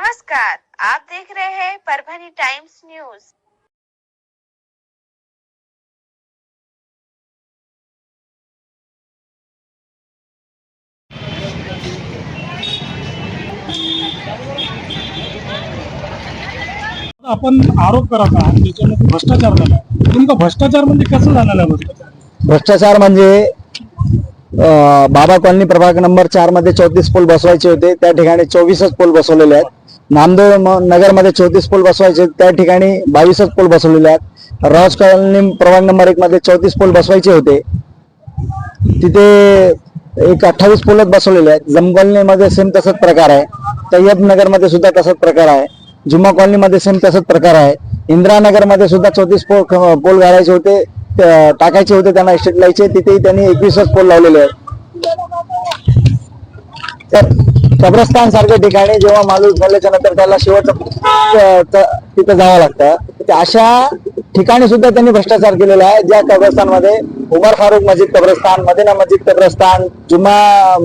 नमस्कार आप देख रहे हैं परभनी टाइम्स न्यूज। आपण आरोप करत आहात त्याच्यामध्ये भ्रष्टाचार झाला. नेमका भ्रष्टाचार म्हणजे कसं झालेला भ्रष्टाचार? भ्रष्टाचार म्हणजे अं, बाबा कॉलनी प्रभाग नंबर चारमध्ये चौतीस पोल बसवायचे होते. त्या ठिकाणी चोवीसच पोल बसवलेले आहेत. नामदेव नगरमध्ये चौतीस पोल बसवायचे त्या ठिकाणी बावीसच पोल बसवलेले आहेत. राज कॉलनी प्रभाग नंबर एक मध्ये चौतीस पोल बसवायचे होते. तिथे एक अठ्ठावीस पोलच बसवलेले आहेत. जम कॉलनीमध्ये सेम तसाच प्रकार आहे. तय्यब नगरमध्ये सुद्धा तसाच प्रकार आहे. जुमा कॉलनीमध्ये सेम तसाच प्रकार आहे. इंदिरानगरमध्ये सुद्धा चौतीस पोल पोल घालायचे होते. टाकायचे होते त्यांना स्टेट लायचे. तिथेही त्यांनी एकवीसच पोल लावलेले आहेत. तर कब्रस्तान सारख्या ठिकाणी जेव्हा माणूस बोलल्याच्या नंतर त्याला शेवटचं तिथं जावं लागतं. अशा ठिकाणी सुद्धा त्यांनी भ्रष्टाचार केलेला आहे ज्या कब्रस्तानमध्ये उमर फारूक मस्जिद कब्रस्तान मदिना मस्जिद कब्रस्तान जुम्मा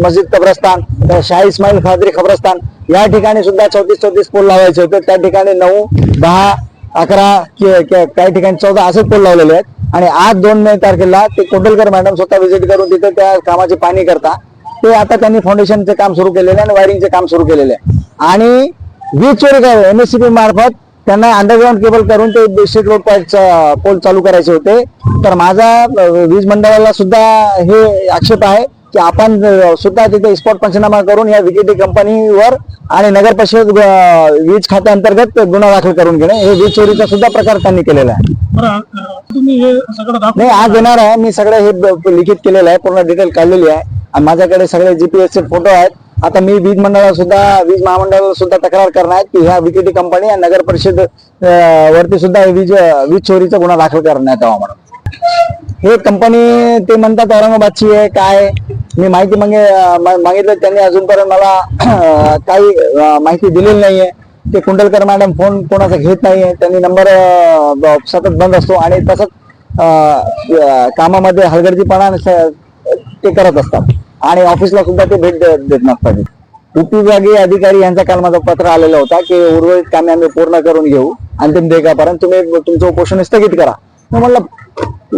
मस्जिद कब्रस्तान शाही शाह इस्माईल खादरी कब्रस्तान या ठिकाणी सुद्धा चौतीस चौतीस पोल लावायचे होते. त्या ठिकाणी नऊ दहा अकरा काही ठिकाणी चौदा असे पोल लावलेले आहेत. आणि आज दोन मे तारखेला ते कोंडलकर मॅडम स्वतः व्हिजिट करून तिथे त्या कामाची पाणी करता. ते आता त्यांनी फाउंडेशनचे काम सुरू केलेले आहे आणि वायरिंगचे काम सुरू केलेले. आहे आणि वीज चोरी काय एमएससीबी मार्फत त्यांना अंडरग्राऊंड केबल करून ते स्टेट रोड पोल चालू करायचे होते. तर माझा वीज मंडळाला सुद्धा हे आक्षेप आहे की आपण सुद्धा तिथे स्पॉट पंचनामा करून या विकेटी कंपनीवर आणि नगर परिषद वीज खात्याअंतर्गत गुन्हा दाखल करून घेणे. हे वीज चोरीचा सुद्धा प्रकार त्यांनी केलेला आहे. नाही आज येणार आहे. मी सगळं हे लिखित केलेलं आहे. पूर्ण डिटेल काढलेली आहे. आणि माझ्याकडे सगळे जीपीएसचे फोटो आहेत. आता मी वीज मंडळाला सुद्धा वीज महामंडळाला सुद्धा तक्रार करणार आहे की ह्या विकेटी कंपनी आणि नगर परिषद वरती सुद्धा वीज वीज चोरीचा गुन्हा दाखल करण्यात यावा म्हणून. हे कंपनी ते म्हणतात औरंगाबादची आहे काय मी माहिती मागे मागितलं त्यांनी अजूनपर्यंत मला काही माहिती दिलेली नाहीये. ते कुंडलकर मॅडम फोन कोणाचा घेत नाहीये. त्यांनी नंबर सतत बंद असतो आणि तसंच कामामध्ये हलगर्जीपणा ते करत असतात. आणि ऑफिसला सुद्धा ते भेट देत नसतात उपविभागीय अधिकारी यांचा काल माझा पत्र आलेला होता की उर्वरित कामे आम्ही पूर्ण करून घेऊ अंतिम देखापर्यंत तुम्ही तुमचं उपोषण स्थगित करा. मी म्हणलं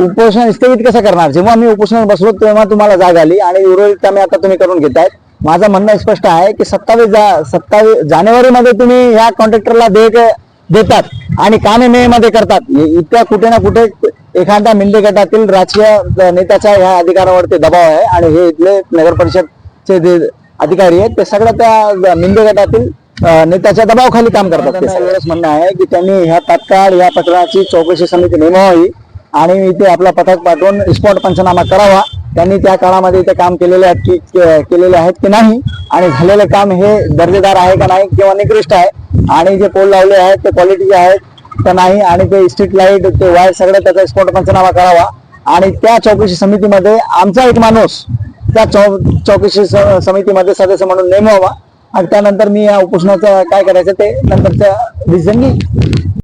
उपोषण स्थगित कसं करणार? जेव्हा मी उपोषणात बसलो तेव्हा तुम्हाला जाग आली आणि उर्वरित कामे आता तुम्ही करून घेतायत. माझं म्हणणं स्पष्ट आहे की सत्तावीस जा सत्तावीस जानेवारीमध्ये तुम्ही ह्या कॉन्ट्रॅक्टरला देयक देतात आणि कामे मे मध्ये करतात इतक्या कुठे ना कुठे एखाद्या मिंदे गटातील राजकीय नेत्याच्या ह्या अधिकारावरती दबाव आहे आणि हे इथले नगर परिषदचे जे अधिकारी आहेत ते सगळं त्या मिंदे गटातील नेत्याच्या दबावाखाली काम करतात. ते म्हणणं आहे की त्यांनी ह्या तात्काळ या पत्राची चौकशी समिती नेमावी आणि इथे आपला पथक पाठवून स्पॉट पंचनामा करावा. त्यांनी त्या काळामध्ये इथे काम केलेले आहेत की केलेले आहेत की नाही आणि झालेलं काम हे दर्जेदार आहे का नाही किंवा निकृष्ट आहे? आणि जे पोल लावले आहेत ते क्वालिटीचे आहेत का नाही. आणि ते स्ट्रीट लाइट ते वायर सगळं त्याचा स्पॉट पंचनामा करावा. आणि त्या चौकशी समितीमध्ये आमचा एक माणूस त्या चौ चौकशी स- समितीमध्ये सदस्य म्हणून नेमवावा. आणि त्यानंतर मी या उपोषणाचं काय करायचं ते नंतरच्या डिसिजन घेईन.